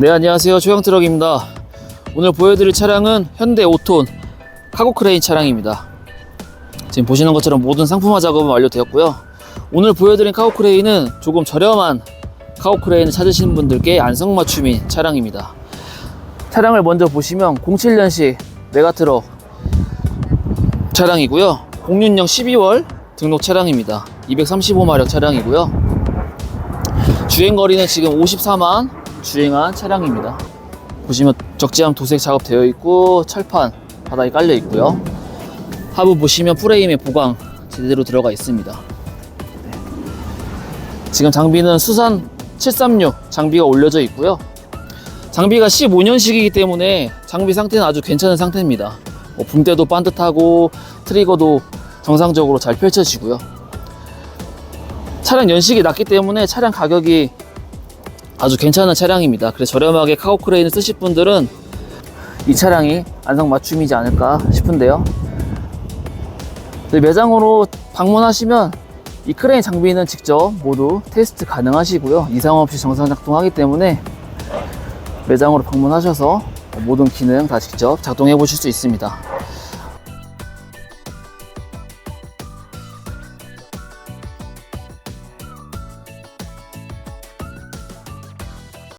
네 안녕하세요. 조영트럭입니다. 오늘 보여드릴 차량은 현대 5톤 카고 크레인 차량입니다. 지금 보시는 것처럼 모든 상품화 작업은 완료되었고요. 오늘 보여드린 카고 크레인은 조금 저렴한 카고 크레인을 찾으시는 분들께 안성맞춤인 차량입니다. 차량을 먼저 보시면 07년식 메가트럭 차량이고요. 06년 12월 등록 차량입니다. 235마력 차량이고요. 주행거리는 지금 54만 주행한 차량입니다. 보시면 적재함 도색 작업 되어 있고 철판 바닥에 깔려 있고요. 하부 보시면 프레임에 보강 제대로 들어가 있습니다. 네. 지금 장비는 수산 736 장비가 올려져 있고요. 장비가 15년식이기 때문에 장비 상태는 아주 괜찮은 상태입니다. 뭐 붕대도 반듯하고 트리거도 정상적으로 잘 펼쳐지고요. 차량 연식이 낮기 때문에 차량 가격이 아주 괜찮은 차량입니다. 그래서 저렴하게 카고 크레인을 쓰실 분들은 이 차량이 안성 맞춤이지 않을까 싶은데요. 네, 매장으로 방문하시면 이 크레인 장비는 직접 모두 테스트 가능하시고요. 이상 없이 정상 작동하기 때문에 매장으로 방문하셔서 모든 기능 다 직접 작동해 보실 수 있습니다.